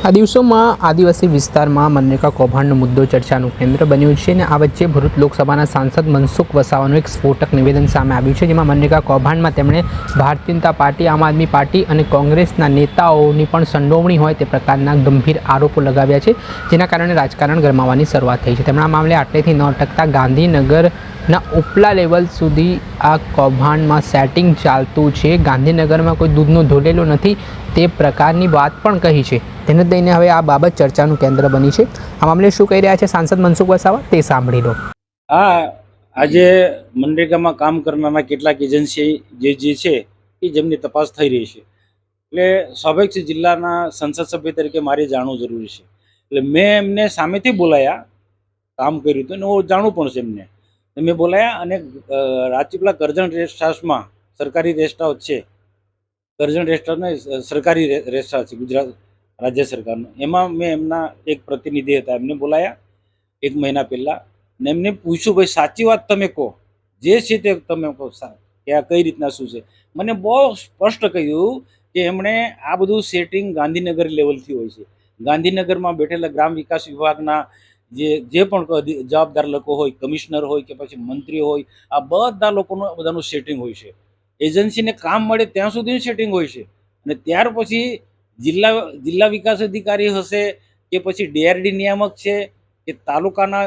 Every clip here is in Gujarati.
આ દિવસોમાં આદિવાસી વિસ્તારમાં મનરેગા કૌભાંડનો મુદ્દો ચર્ચાનું કેન્દ્ર બન્યું છે અને આ વચ્ચે ભરૂચ લોકસભાના સાંસદ મનસુખ વસાવાનું એક સ્ફોટક નિવેદન સામે આવ્યું છે, જેમાં મનરેગા કૌભાંડમાં તેમણે ભારતીય જનતા પાર્ટી, આમ આદમી પાર્ટી અને કોંગ્રેસના નેતાઓની પણ સંડોવણી હોય તે પ્રકારના ગંભીર આરોપો લગાવ્યા છે, જેના કારણે રાજકારણ ગરમાવાની શરૂઆત થઈ છે. તેમણે આ મામલે આટલેથી ન અટકતા ગાંધીનગરના ઉપલા લેવલ સુધી આ કૌભાંડમાં સેટિંગ ચાલતું છે. ગાંધીનગરમાં કોઈ દૂધનો ધોલેલો નથી. તે પ્રકારની વાત પણ કહી છે. તેને લઈને હવે આ બાબત ચર્ચાનું કેન્દ્ર બની છે. આ મામલે શું કહી રહ્યા છે સાંસદ મનસુખ વસાવા તે સાંભળી લો. હા, આજે મનરેગામાં કામ કરનારા કેટલાક એજન્સી જે જે છે, એ જેમની તપાસ થઈ રહી છે. એટલે સ્વાભાવિક જિલ્લાના સંસદ સભ્ય તરીકે મારે જાણવું જરૂરી છે. એટલે મેં એમને સામેથી બોલાયા, કામ કર્યું હતું, અને હું જાણવું પણ છે એમને. મેં બોલાયા અને રાજપીપળા કરજણ રેસ્ટ હાઉસમાં સરકારી રેસ્ટ હાઉસ છે. કરજણ રેસ્ટ હાઉસ ને સરકારી રેસ્ટ હાઉસ છે, ગુજરાત રાજ્ય સરકારનું. એમાં મેં એમના એક પ્રતિનિધિ હતા, એમને બોલાયા એક મહિના પહેલાં ને એમને પૂછ્યું, ભાઈ, સાચી વાત તમે કહો. જે છે તે તમે કહો કે આ કઈ રીતના શું છે? મને બહુ સ્પષ્ટ કહ્યું કે એમણે આ બધું સેટિંગ ગાંધીનગર લેવલથી હોય છે. ગાંધીનગરમાં બેઠેલા ગ્રામ વિકાસ વિભાગના જે જે પણ જવાબદાર લોકો હોય, કમિશનર હોય કે પછી મંત્રી હોય, આ બધા લોકોનું બધાનું સેટિંગ હોય છે. એજન્સીને કામ મળે ત્યાં સુધીનું સેટિંગ હોય છે. અને ત્યાર પછી જિલ્લા જિલ્લા વિકાસ અધિકારી હશે કે પછી ડીઆરડી નિયામક છે કે તાલુકાના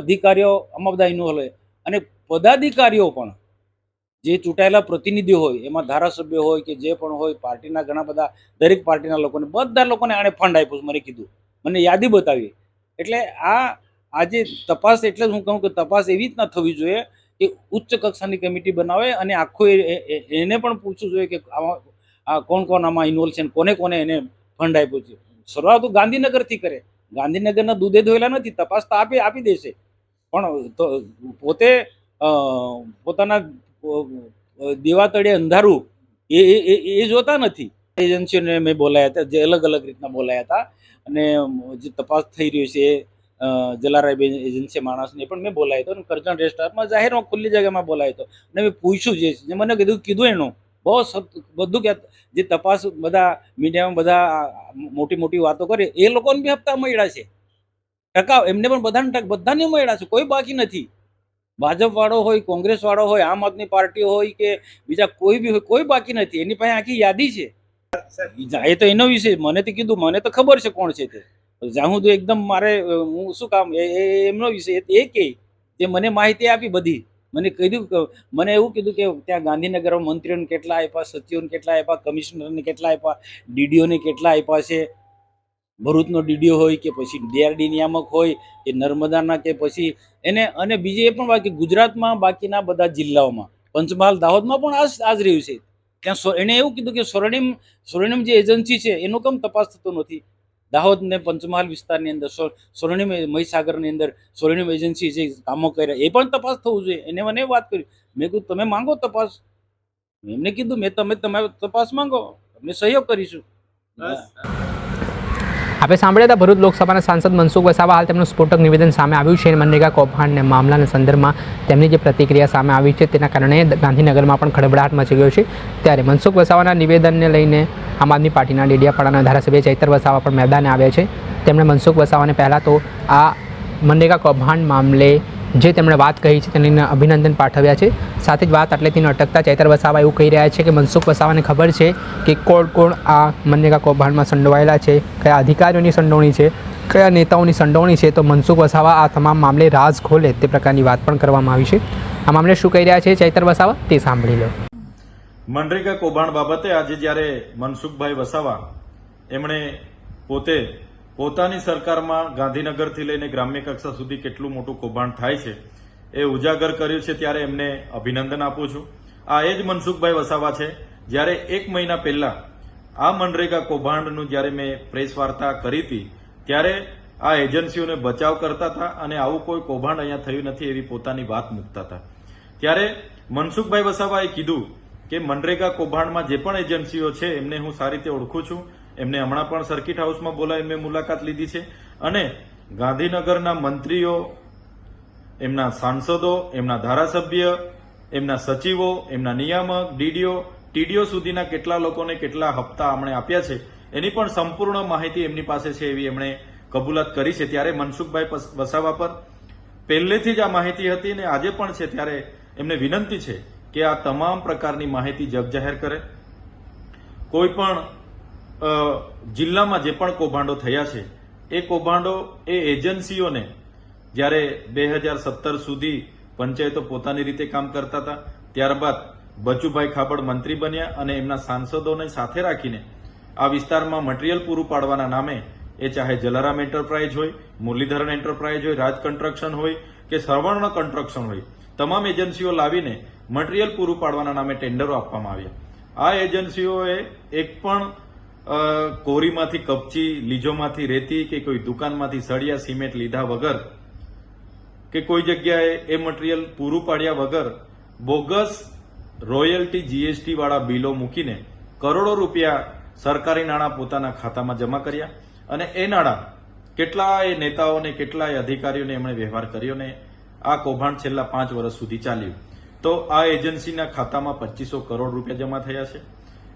અધિકારીઓ, આમાં બધા ઇન્વોલ્વ અને પદાધિકારીઓ પણ, જે ચૂંટાયેલા પ્રતિનિધિ હોય, એમાં ધારાસભ્ય હોય કે જે પણ હોય, પાર્ટીના ઘણા બધા, દરેક પાર્ટીના લોકોને, બધા લોકોને આણે ફંડ આપ્યું મને કીધું. મને યાદી બતાવી. એટલે આ આજે તપાસ એટલે જ હું કહું કે તપાસ એવી રીતના થવી જોઈએ કે ઉચ્ચ કક્ષાની કમિટી બનાવે અને આખું એને પણ પૂછવું જોઈએ કે આમાં આ કોણ કોણ આમાં ઇન્વોલ્વ છે કોને કોને એને ફંડ આપ્યો છે. શરૂઆત ગાંધીનગરથી કરે. ગાંધીનગરના દૂધે ધોયેલા નથી. તપાસ તો આપી આપી દેશે. પણ પોતે પોતાના દેવાતળે દેવા તળે અંધારું એ- એ જોતા નથી. એજન્સીઓને મેં બોલાયા હતા, જે અલગ અલગ રીતના બોલાયા હતા. અને જે તપાસ થઈ રહ્યો છે જલારાય એજન્સી માણસને પણ મેં બોલાયો હતો અને કરજણ રેસ્ટોરન્ટમાં જાહેરમાં ખુલ્લી જગ્યામાં બોલાયો હતો. અને મેં પૂછ્યું જે મને કીધું કીધું એનું. બહુ બધું કે જે તપાસ બધા મીડિયામાં બધા મોટી મોટી વાતો કરે, એ લોકોને બી હપ્તા મળ્યા છે. ટકાવ એમને પણ બધાને ટક- બધાને મળ્યા છે, કોઈ બાકી નથી. ભાજપવાળો હોય, કોંગ્રેસવાળો હોય, આમ આદમી પાર્ટી હોય કે બીજા કોઈ બી હોય, કોઈ બાકી નથી. એની પાસે આખી યાદી છે. એ તો એનો વિશે મને તો કીધું, મને તો ખબર છે કોણ છે તે. જાહું તો એકદમ મારે હું શું કામ એમનો વિષય એ કે જે મને માહિતી આપી બધી. મને કીધું મને એવું કીધું કે ત્યાં ગાંધીનગરમાં મંત્રીઓને કેટલા આપ્યા, સચિવોને કેટલા આપ્યા, કમિશનરને કેટલા આપ્યા, ડીડીઓને કેટલા આપ્યા છે. ભરૂચનો ડીડીઓ હોય કે પછી ડીઆરડી નિયામક હોય, કે નર્મદાના કે પછી એને, અને બીજી એ પણ બાકી ગુજરાતમાં બાકીના બધા જિલ્લાઓમાં. પંચમહાલ દાહોદમાં પણ આ જ રહ્યું છે. ત્યાં એણે એવું કીધું કે સ્વર્ણિમ સ્વર્ણિમ જે એજન્સી છે, એનો કેમ તપાસ થતો નથી? દાહોદ ને પંચમહાલ વિસ્તારની અંદર, સ્વ- સ્વર્ણિમ મહીસાગરની અંદર સ્વર્ણિમ એજન્સી જે કામો કર્યા, એ પણ તપાસ થવું જોઈએ. એને મને વાત કરી. મેં કીધું, તમે માંગો તપાસ. એમને કીધું, મેં, તમે તમારો તપાસ માંગો. અમે સહયોગ કરીશું. આપણે સાંભળ્યા હતા ભરૂચ લોકસભાના સાંસદ મનસુખ વસાવા હાલ તેમનું સ્ફોટક નિવેદન સામે આવ્યું છે. મનરેગા કૌભાંડના મામલાના સંદર્ભમાં તેમની જે પ્રતિક્રિયા સામે આવી છે તેના કારણે ગાંધીનગરમાં પણ ખળભળાટ મચી ગયો છે. ત્યારે મનસુખ વસાવાના નિવેદનને લઈને આમ આદમી પાર્ટીના ડેડિયાપાડાના ધારાસભ્ય ચૈતર વસાવા પણ મેદાને આવ્યા છે. તેમણે મનસુખ વસાવાને પહેલાં તો આ મનરેગા કૌભાંડ મામલે જે તેમણે વાત કહી છે તેને અભિનંદન પાઠવ્યા છે. સાથે જ વાત આટલેથી અટકતા ચૈતર વસાવા એવું કહી રહ્યા છે કે મનસુખ વસાવાને ખબર છે કે કોણ કોણ આ મનરેગા કૌભાંડમાં સંડોવાયેલા છે, કયા અધિકારીઓની સંડોવણી છે, કયા નેતાઓની સંડોવણી છે, તો મનસુખ વસાવા આ તમામ મામલે રાજ ખોલે તે પ્રકારની વાત પણ કરવામાં આવી છે. આ મામલે શું કહી રહ્યા છે ચૈતર વસાવા તે સાંભળી લો. મનરેગા કૌભાંડ બાબતે આજે જ્યારે મનસુખભાઈ વસાવા એમણે પોતે પોતાની સરકારમાં ગાંધીનગરથી લઈને ગ્રામ્ય કક્ષા સુધી કેટલું મોટું કૌભાંડ થાય છે એ ઉજાગર કર્યું છે ત્યારે એમને અભિનંદન આપું છું. આ એ જ મનસુખભાઈ વસાવા છે, જ્યારે એક મહિના પહેલા આ મનરેગા કૌભાંડનું જ્યારે મેં પ્રેસ વાર્તા કરી હતી, ત્યારે આ એજન્સીઓને બચાવ કરતા હતા અને આવું કોઈ કૌભાંડ અહીંયા થયું નથી એવી પોતાની વાત મૂકતા હતા. ત્યારે મનસુખભાઈ વસાવાએ કીધું કે મનરેગા કૌભાંડમાં જે પણ એજન્સીઓ છે, એમને હું સારી રીતે ઓળખું છું એમને હમણાં પણ સર્કિટ હાઉસમાં બોલાવી મેં મુલાકાત લીધી છે. અને ગાંધીનગરના મંત્રીઓ, એમના સાંસદો, એમના ધારાસભ્ય, એમના સચિવો, એમના નિયામક, ડીડીઓ, ટીડીઓ સુધીના કેટલા લોકોને કેટલા હપ્તા હમણે આપ્યા છે, એની પણ સંપૂર્ણ માહિતી એમની પાસે છે એવી એમણે કબૂલાત કરી છે. ત્યારે મનસુખભાઈ વસાવા પર પહેલેથી જ આ માહિતી હતી અને આજે પણ છે. ત્યારે એમને વિનંતી છે કે આ તમામ પ્રકારની માહિતી જગજાહેર કરે. કોઈ પણ જિલ્લામાં જે પણ કૌભાંડો થયા છે, એ કૌભાંડો એ એજન્સીઓને જ્યારે બે હજાર સત્તર સુધી પંચાયતો પોતાની રીતે કામ કરતા હતા, ત્યારબાદ બચુભાઈ ખાબડ મંત્રી બન્યા અને એમના સાંસદોને સાથે રાખીને આ વિસ્તારમાં મટીરીયલ પૂરું પાડવાના નામે એ ચાહે જલારામ એન્ટરપ્રાઇઝ હોય, મુરલીધરન એન્ટરપ્રાઇઝ હોય, રાજ કન્સ્ટ્રક્શન હોય કે સર્વર્ણ કન્સ્ટ્રક્શન હોય, તમામ એજન્સીઓ લાવીને મટીરીયલ પૂરું પાડવાના નામે ટેન્ડરો આપવામાં આવ્યા. આ એજન્સીઓએ એક પણ કોરીમાંથી કપચી લીજોમાંથી રેતી કે કોઈ દુકાનમાંથી સળિયા, સિમેન્ટ લીધા વગર કે કોઈ જગ્યાએ એ મટીરીયલ પૂરું પાડ્યા વગર બોગસ રોયલ્ટી જીએસટી વાળા બિલો મૂકીને કરોડો રૂપિયા સરકારી નાણાં પોતાના ખાતામાં જમા કર્યા અને એ નાણાં કેટલાય નેતાઓને કેટલાય અધિકારીઓને એમણે વ્યવહાર કર્યો ને આ કૌભાંડ છેલ્લા પાંચ વર્ષ સુધી ચાલ્યું. તો આ એજન્સીના ખાતામાં પચીસો કરોડ રૂપિયા જમા થયા છે.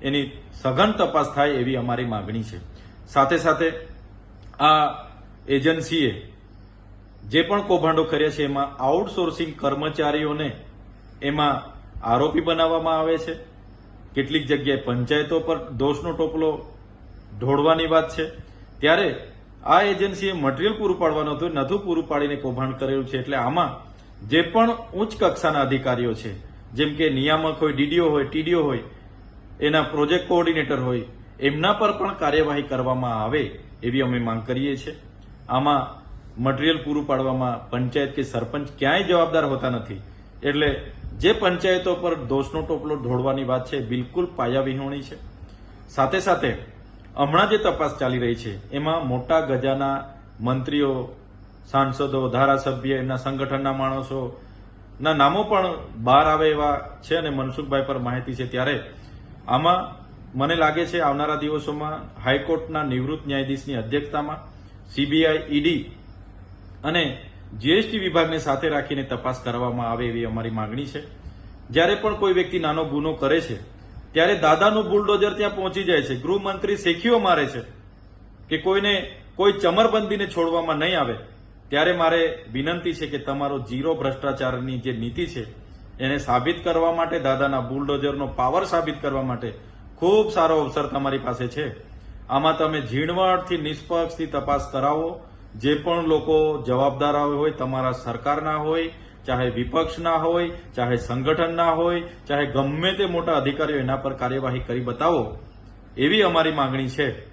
એની સઘન તપાસ થાય એવી અમારી માગણી છે. સાથે સાથે આ એજન્સીએ જે પણ કૌભાંડો કર્યા છે, એમાં આઉટસોર્સિંગ કર્મચારીઓને એમાં આરોપી બનાવવામાં આવે છે. કેટલીક જગ્યાએ પંચાયતો પર દોષનો ટોપલો ઢોળવાની વાત છે. ત્યારે આ એજન્સીએ મટીરિયલ પૂરું પાડવાનું હતું, નથું પૂરું પાડીને કૌભાંડ કરેલું છે. એટલે આમાં જે પણ ઉચ્ચ કક્ષાના અધિકારીઓ છે, જેમ કે નિયામક હોય, ડીડીઓ હોય, ટીડીઓ હોય એના પ્રોજેક્ટ કોઓર્ડિનેટર હોય, એમના પર પણ કાર્યવાહી કરવામાં આવે એવી અમે માંગ કરીએ છીએ. આમાં મટીરીયલ પૂરું પાડવામાં પંચાયત કે સરપંચ ક્યાંય જવાબદાર હોતા નથી. એટલે જે પંચાયતો પર દોષનો ટોપલો ઢોળવાની વાત છે, બિલકુલ પાયાવિહોણી છે. સાથે સાથે હમણાં જે તપાસ ચાલી રહી છે, એમાં મોટા ગજાના મંત્રીઓ, સાંસદો, ધારાસભ્ય, એમના સંગઠનના માણસો, ના નામો પણ બહાર આવે એવા છે અને મનસુખભાઈ પર માહિતી છે ત્યારે આમાં મને લાગે છે આવનારા દિવસોમાં હાઈકોર્ટના નિવૃત્ત ન્યાયાધીશની અધ્યક્ષતામાં સીબીઆઈ ઈડી અને જીએસટી વિભાગને સાથે રાખીને તપાસ કરવામાં આવે એવી અમારી માંગણી છે. જ્યારે પણ કોઈ વ્યક્તિ નાનો ગુનો કરે છે, ત્યારે દાદાનું બુલડોઝર ત્યાં પહોંચી જાય છે. ગૃહમંત્રી શેખીઓ મારે છે કે કોઈને કોઈ ચમરબંધીને છોડવામાં નહીં આવે, ત્યારે મારે વિનંતી છે કે તમારો જીરો ભ્રષ્ટાચારની જે નીતિ છે એને સાબિત કરવા માટે, દાદાના બુલડોઝરનો પાવર સાબિત કરવા માટે ખૂબ સારો અવસર તમારી પાસે છે. આમાં તમે ઝીણવટથી નિષ્પક્ષથી તપાસ કરાવો. જે પણ લોકો જવાબદાર હોય, તમારા સરકારના હોય, ચાહે વિપક્ષના હોય, ચાહે સંગઠનના હોય, ચાહે ગમે તે મોટા અધિકારીઓ એના પર કાર્યવાહી કરી બતાવો. એવી અમારી માંગણી છે.